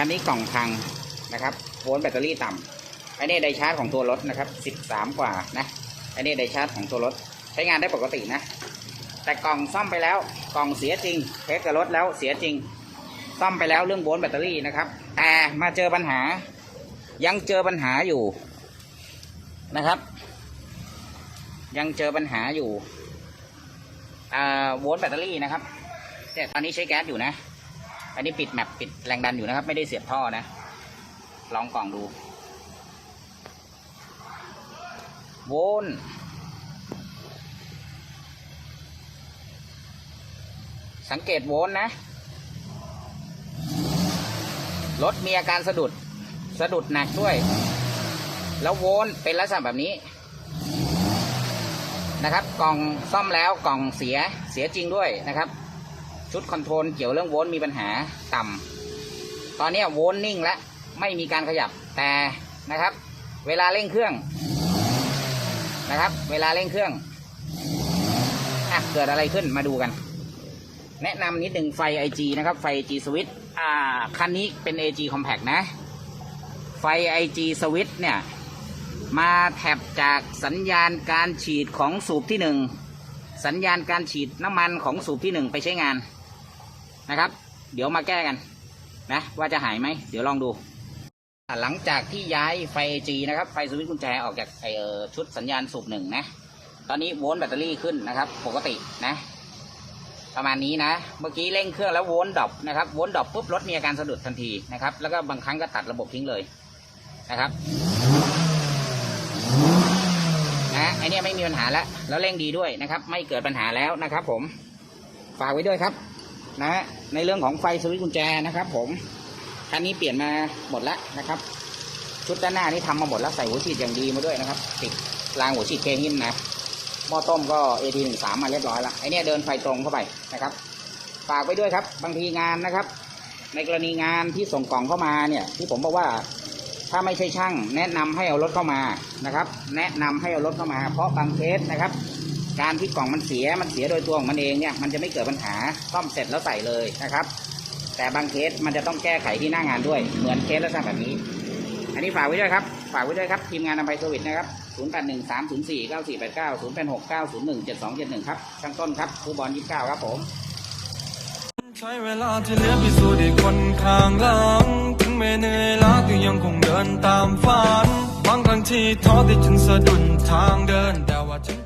คันนี้กล่องพังนะครับโวลต์แบตเตอรี่ต่ำอันนี้ไดชาร์จของตัวรถนะครับสิบสามกว่านะอันนี้ไดชาร์จของตัวรถใช้งานได้ปกตินะ แต่กล่องซ่อมไปแล้วกล่องเสียจริงเทสกับรถแล้วเสียจริง ซ่อมไปแล้วเรื่องโวลต์แบตเตอรี่นะครับ แต่มาเจอปัญหา ยังเจอปัญหาอยู่นะครับ ยังเจอปัญหาอยู่อ่าโวลต์แบตเตอรี่นะครับแต่ตอนนี้ใช้แก๊สอยู่นะ อันนี้ปิดแมปปิดแรงดันอยู่นะครับ ไม่ได้เสียบท่อนะ ลองกล่องดู โวลต์สังเกตโวลต์นะ รถมีอาการสะดุด สะดุดหนักด้วย แล้วโวลต์เป็นลักษณะแบบนี้นะครับ กล่องซ่อมแล้วกล่องเสียเสียจริงด้วยนะครับ ชุดคอนโทรลเกี่ยวเรื่องโวลต์มีปัญหาต่ำตอนนี้โวลต์นิ่งแล้วไม่มีการขยับแต่นะครับ เวลาเร่งเครื่องนะครับ เวลาเร่งเครื่องอะเกิดอะไรขึ้นมาดูกัน แนะนำนิดหนึ่งไฟ IG นะครับ ไฟ IG s w i t อ่าคันนี้เป็น AG Compact นะ ไฟ IG s w i t เนี่ย มาแถบจากสัญญาณการฉีดของสูบที่หนึ่ง สัญญาณการฉีดน้ำมันของสูบที่หนึ่งไปใช้งานนะครับ เดี๋ยวมาแก้กันนะว่าจะหายไหมเดี๋ยวลองดู หลังจากที่ย้ายไฟ AG นะครับไฟสวิตช์กุญแจออกจากไอเออชุดสัญญาณสูบหนึ่งนะตอนนี้โวลต์แบตเตอรี่ขึ้นนะครับ ปกตินะ ประมาณนี้นะ เมื่อกี้เร่งเครื่องแล้วโวลต์ดรอปนะครับโวลต์ดรอปปุ๊บรถมีอาการสะดุดทันทีนะครับ แล้วก็บางครั้งก็ตัดระบบทิ้งเลยนะครับ นะไอเนี้ยไม่มีปัญหาแล้วแล้วเร่งดีด้วยนะครับ ไม่เกิดปัญหาแล้วนะครับ ผมฝากไว้ด้วยครับ นะในเรื่องของไฟสวิตช์กุญแจนะครับ ผมคันนี้เปลี่ยนมาหมดแล้วนะครับ ชุดด้านหน้านี่ทำมาหมดแล้วใส่หัวฉีดอย่างดีมาด้วยนะครับ ติดรางหัวฉีดเคหินนะหม้อต้มก็ AT 1 3มาเรียบร้อยแล้วไอเนี้ยเดินไฟตรงเข้าไปนะครับฝากไว้ด้วยครับ บางทีงานนะครับ ในกรณีงานที่ส่งกล่องเข้ามาเนี่ย ที่ผมบอกว่า ถ้าไม่ใช่ช่าง แนะนำให้เอารถเข้ามานะครับ แนะนำให้เอารถเข้ามา เพราะบางเคสนะครับ การที่กล่องมันเสียมันเสียโดยตัวของมันเองเนี่ยมันจะไม่เกิดปัญหาซ่อมเสร็จแล้วใส่เลยนะครับ แต่บางเคสมันจะต้องแก้ไขที่หน้างานด้วย เหมือนเคสลักษณะแบบนี้ อันนี้ฝากไว้ด้วยครับฝากไว้ด้วยครับทีมงานนำไปสวิตนะครับ0 8 1 3 0 4 9 4 8 9 0 8 6 9 0 1 7 2 7 1 ครับช่างต้นครับครูบอล29 ครับผม ใช้เวลาที่เหลือพิสูจน์อีกคนข้างหลัง แม้เหนื่อยล้าก็ยังคงเดินตามฝัน บางครั้งที่ท้อที่ฉันสะดุดทางเดินแต่ว่าฉัน